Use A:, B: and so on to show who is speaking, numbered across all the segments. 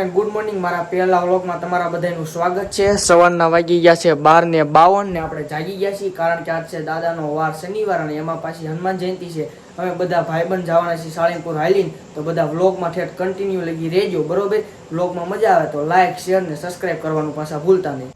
A: And good morning મારા પહેલા વ્લોગમાં તમારા બધાનું સ્વાગત છે. સવારના વાગી ગયા છે બાર ને બાવન ને આપણે જાગી ગયા છીએ કારણ કે આજ છે દાદાનો વાર શનિવાર અને એમાં પાછી હનુમાન જયંતિ છે. અમે બધા ભાઈબંધ જવાના છીએ સાળીપુર હાલીને, તો બધા વ્લોગમાં ઠેઠ કન્ટિન્યુ લગી રહેજો, બરોબર? વ્લોગમાં મજા આવે તો લાઇક શેર ને સબસ્ક્રાઇબ કરવાનું પાછા ભૂલતા નહીં.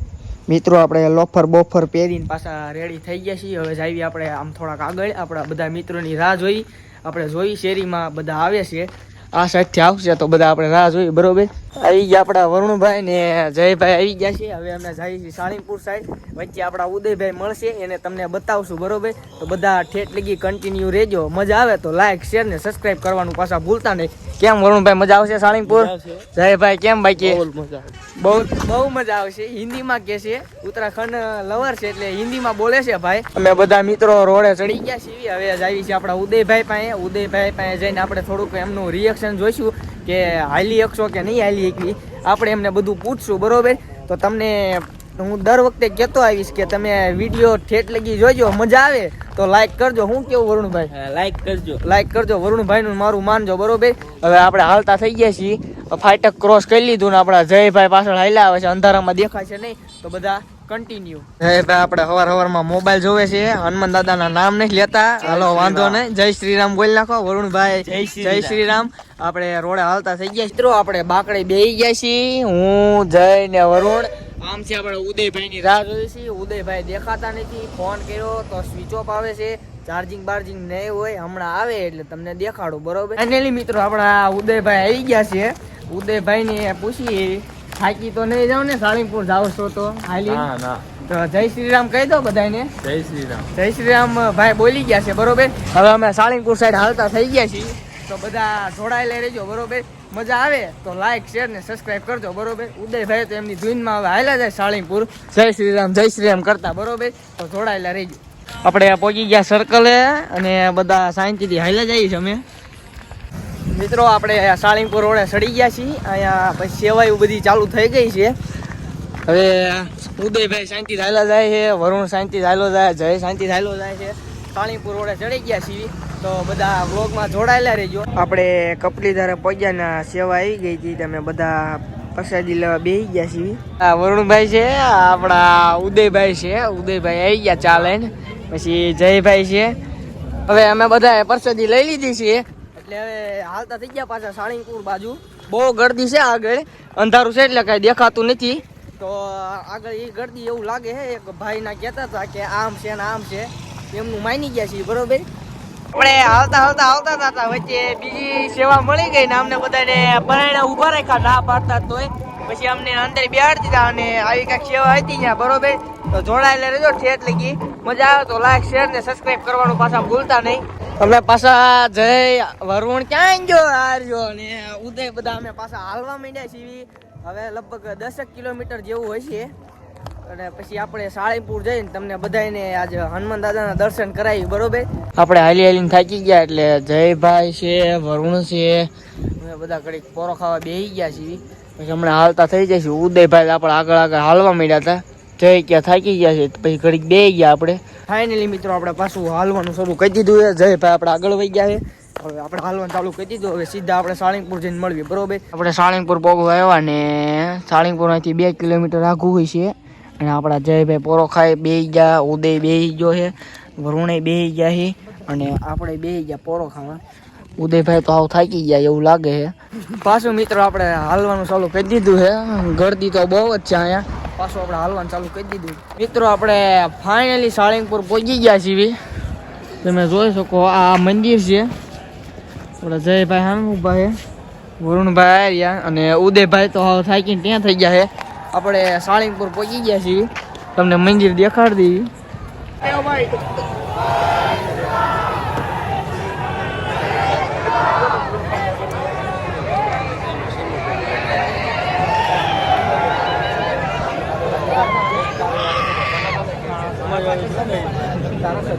A: મિત્રો, આપણે લોફર બોફર પહેરીને પાછા રેડી થઈ ગયા છીએ. હવે જઈએ આપણે આમ થોડાક આગળ. આપણા બધા મિત્રોની રાહ જોઈ. આપણે જોઈ શેરીમાં બધા આવે છે. આ સાઈડથી આવશે તો બધા આપણે રાહ જોઈએ બરોબર? આવી ગયા આપણા વરુણભાઈ ને જયભાઈ આવી ગયા છે. હવે અમે જઈએ છીએ સાણીપુર સાઈડ વચ્ચે આપણા ઉદયભાઈ મળશે એને તમને બતાવશું બરોબર? તો બધા ઠેઠ લગી કન્ટિન્યુ રહેજો. મજા આવે તો લાઈક શેર ને સબસ્ક્રાઇબ કરવાનું પાછા ભૂલતા નહીં. કેમ વરુણભાઈ મજા આવશે સાણીપુર જયભાઈ કેમ ભાઈ કે બહુ બહુ મજા આવશે. હિન્દીમાં કે છે ઉત્તરાખંડ લવર છે એટલે હિન્દીમાં બોલે છે ભાઈ. અમે બધા મિત્રો રોડે ચડી ગયા છીએ. હવે જઈએ છીએ આપણા ઉદયભાઈ પાસે. ઉદયભાઈ પાસે જઈને આપણે થોડુંક એમનું રિએક્શન જોઈશું. કે હાલી શકશો કે નહીં હાલી શકવી આપણે એમને બધું પૂછશું બરોબર? તો તમને હું દર વખતે કહેતો આવીશ કે તમે વીડિયો ઠેઠ લગી જોજો મજા આવે તો લાઈક કરજો. હું કેવું વરુણભાઈ?
B: લાઈક કરજો.
A: લાઈક કરજો. વરુણભાઈનું મારું માનજો બરોબર? હવે આપણે હાલતા થઈ ગયા છીએ. ફાટક ક્રોસ કરી લીધું ને આપણા જયભાઈ પાછળ હાલ્યા આવે છે. અંધારામાં દેખાય છે નહીં. તો બધા કન્ટિન્યુ જયભાઈ આપણે હવાર હવારમાં મોબાઈલ જોવે છે. હનુમાન દાદાના નામ નહીં લેતા. હાલો વાંધો નહીં. જય શ્રી રામ બોલી નાખો. વરુણભાઈ
B: જય શ્રી
A: જય શ્રી રામ. આપણે રોડે હાલતા થઈ ગયા મિત્રો. આપણે બાકડે બેહી ગયા છીએ. હું જય ને વરુણ. આમ છે આપણે ઉદયભાઈ ની રાહ જોઈએ છીએ. ઉદયભાઈ દેખાતા નથી. ફોન કર્યો તો સ્વિચ ઓફ આવે છે. ચાર્જિંગ બાર્જિંગ નહીં હોય. હમણાં આવે એટલે તમને દેખાડું બરોબર? ફાઇનલી મિત્રો આપણા ઉદયભાઈ આવી ગયા છે. ઉદયભાઈ ને પૂછી થાકી તો નહીં જાવ ને સાળીંગપુર જાવ છો તો. હાલી તો જય શ્રી રામ કહી દો બધાને
B: જય શ્રી રામ
A: જય શ્રી રામ ભાઈ બોલી ગયા છે બરોબર? હવે અમે સાળીંગપુર સાઈડ હાલતા થઈ ગયા છીએ. તો બધા જોડાયેલા રહેજો બરોબર? મજા આવે તો લાઈક શેર ને સબસ્ક્રાઇબ કરજો બરોબર? ઉદયભાઈ તો એમની ધૂનમાં હવે હાલ્યા જાય સાળીંગપુર. જય શ્રી રામ જય શ્રી રામ કરતા બરોબર? તો જોડાયેલા રહેજો. આપણે પહોંચી ગયા સર્કલે અને બધા શાંતિથી હાલ્યા જઈએ છીએ અમે. મિત્રો, આપણે સાળીમપુર રોડે સડી ગયા છીએ. અહીંયા પછી સેવાયું બધી ચાલુ થઈ ગઈ છે. હવે ઉદયભાઈ શાંતિ ચાલ્યા જાય છે, વરુણ શાંતિ ચાલ્યો જાય, જય શાંતિ ચાલ્યો જાય છે. સાળીમપુર રોડે ચડી ગયા છીએ. તો બધા વ્લોગમાં જોડાયેલા રહેજો. આપણે કપલી ધારે પહોંચ્યા ને સેવા આવી ગઈ હતી તમે બધા પ્રસાદી લેવા બેસી ગયા છીએ. આ વરુણભાઈ છે, આપણા ઉદયભાઈ છે. ઉદયભાઈ આવી ગયા ચાલે પછી જયભાઈ છે. હવે અમે બધા પ્રસાદી લઈ લીધી છે એટલે હવે હાલતા થઈ ગયા પાછા સાળીંગપુર બાજુ. બહુ ગરદી છે આગળ. અંધારું છે એટલે કઈ દેખાતું નથી. તો આગળ એ ગરદી એવું લાગે છે એક ભાઈ ના કહેતા હતા કે આમ છે ને આમ છે. એમનું માની ગયા છીએ, બરોબર? આપણે હાલતા હાલતા આવતા હતા. વચ્ચે બીજી સેવા મળી ગઈ ને અમને બધાને પરાયણા ઊભા રાખ્યા. ના પાડતા તોય. પછી અમને અંદર બેહાડી દીધા અને આવી કાંઈક સેવા હતી ત્યાં, બરોબર? તો જોડાયેલા રહેજો ઠેઠ લગી. મજા આવે તો લાઈક શેર ને સબસ્ક્રાઇબ કરવાનું પાછા ભૂલતા નહીં. અમે પાછા જય વરુણ ક્યાં ગયો હાર્યો ને? ઉદય બધા અમે પાછા હાલવા માંડ્યા છીએ. હવે લગભગ દસેક કિલોમીટર જેવું હોય છે. અને પછી આપણે સાળીપુર જઈને તમને બધાને આજે હનુમાન દાદાના દર્શન કરાવી બરોબર? આપણે હાલી હાલીને થાકી ગયા એટલે જયભાઈ છે, વરુણ છે. અમે બધા ઘડીક પોરો ખાવા બેસી ગયા છીએ. પછી હમણાં હાલતા થઈ જાય છે ઉદયભાઈ આપણે આગળ આગળ હાલવા માંડ્યા હતા. જય ક્યાં થાકી ગયા છે પછી ઘડીક બે ગયા આપણે. ફાઇનલી મિત્રો આપણે પાછું હાલવાનું શરૂ કરી દીધું છે. જયભાઈ આપણે આગળ વહી ગયા છે. હવે આપણે હાલવાનું ચાલુ કરી દીધું. હવે સીધા આપણે સાળીંગપુર જઈને મળીએ બરોબર? આપણે સાળીંગપુર પોગો આવ્યા ને સાળીંગપુર અહીંથી બે કિલોમીટર આઘું હોય છે. અને આપણા જયભાઈ પોરો ખાઈ બે ગયા ઉદય બે ગયો છે વરુણે બે ગયા છે અને આપણે બે ગયા પોરો ખાવા ઉદયભાઈ તો આવ થાકી ગયા એવું લાગે છે. પાછું મિત્રો આપણે હાલવાનું ચાલુ કરી દીધું છે. ગરદી તો બહુ જ છે અહીંયા. પાછું આપણે હાલવાનું ચાલુ કરી દીધું. મિત્રો, આપણે ફાઇનલી સાળીંગપુર પહોંચી ગયા છીએ. તમે જોઈ શકો, આ મંદિર છે. આપણે જયભાઈ સામે ઊભા વરુણભાઈ આવ્યા અને ઉદયભાઈ તો હવે થાકીને ત્યાં થઈ ગયા છે. આપણે સાળીંગપુર પહોંચી ગયા છીએ. તમને મંદિર દેખાડી દઈએ.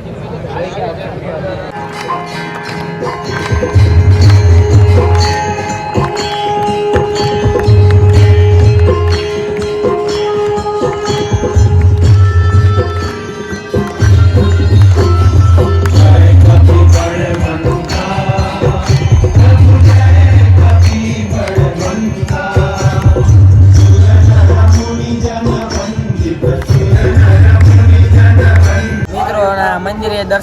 A: 다 얘기하지 않을 거 같아요.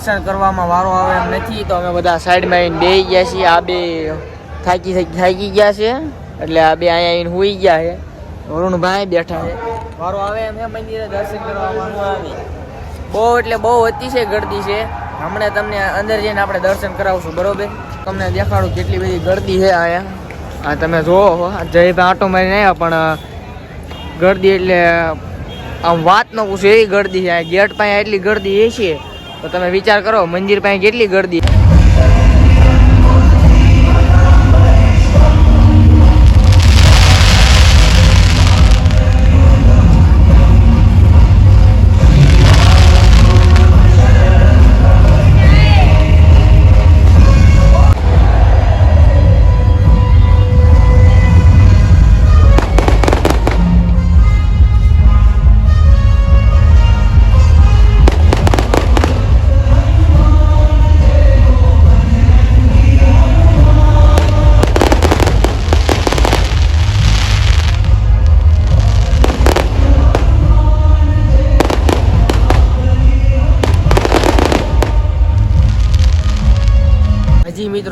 A: દર્શન કરવામાં વારો આવે એમ નથી. તો અમે બધા સાઈડમાં આવીને બેસી ગયા છીએ. આ બે થાકી થાકી થાકી ગયા છે. એટલે આ બે અહીંયા આવીને હોઈ ગયા છે. વરુણભાઈ બેઠા છે. વારો આવે એમ મંદિરે દર્શન કરવામાં આવે. બહુ એટલે બહુ અતિશય ગળદી છે. હમણાં તમને અંદર જઈને આપણે દર્શન કરાવશું, બરોબર? તમને દેખાડું કેટલી બધી ગળદી છે અહીંયા. આ તમે આ જયભાઈ આટો મારીને આવ્યા, પણ ગળદી એટલે આમ વાત ન પૂછું, એવી ગળદી છે. ગેટ પાસે એટલી ગળદી એ છે. તો તમે વિચાર કરો મંદિર પાસે કેટલી ગળદી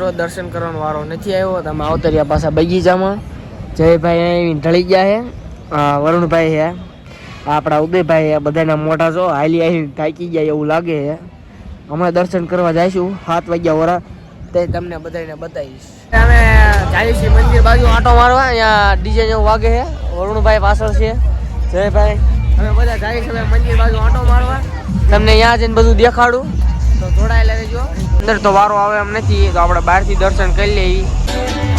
A: મિત્રો, દર્શન કરવાનો વારો નથી આવ્યો. તમે આવતરિયા પાછા બગીચામાં. જયભાઈ અહીં ઢળી ગયા છે. વરુણભાઈ છે. આપણા ઉદયભાઈ બધાના મોટા છો હાલી આવી થાકી ગયા એવું લાગે છે. અમે દર્શન કરવા જઈશું. સાત વાગ્યા વરા. તે તમને બધાને બતાવીશ. અમે જઈએ છીએ મંદિર બાજુ આંટો મારવા. અહીંયા ડીજે જેવું વાગે છે. વરુણભાઈ પાછળ છે. જયભાઈ. અમે બધા જઈએ છીએ મંદિર બાજુ આંટો મારવા. તમને અહીંયા જઈને બધું દેખાડું. જોડાયેલા રહેજો. અંદર તો વારો આવે એમ નથી તો આપણે બહારથી દર્શન કરી લઈએ.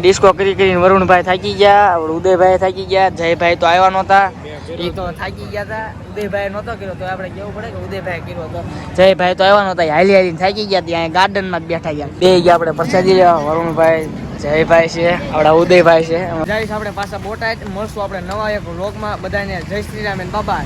A: ડિસ્કો કરી કરીને વરુણભાઈ થાકી ગયા ઉદયભાઈ થાકી ગયા, જયભાઈ તો આવ્યા નહોતા. એ તો થાકી ગયા હતા ઉદયભાઈ નહોતો કર્યો, તો આપણે કેવું પડે કે ઉદયભાઈ કર્યો હતો જયભાઈ તો આવ્યા નહોતા હાલી હાલીને થાકી ગયા ત્યાં ગાર્ડનમાં જ બેઠા ગયા. બે ગયા આપણે પ્રસાદી લેવા, વરુણભાઈ, જયભાઈ છે, આપણા ઉદયભાઈ છે. જઈશ આપણે પાછા બોટાદ, મળશું આપણે નવા એક વ્લોગમાં બધાને જય શ્રી રામ બાબા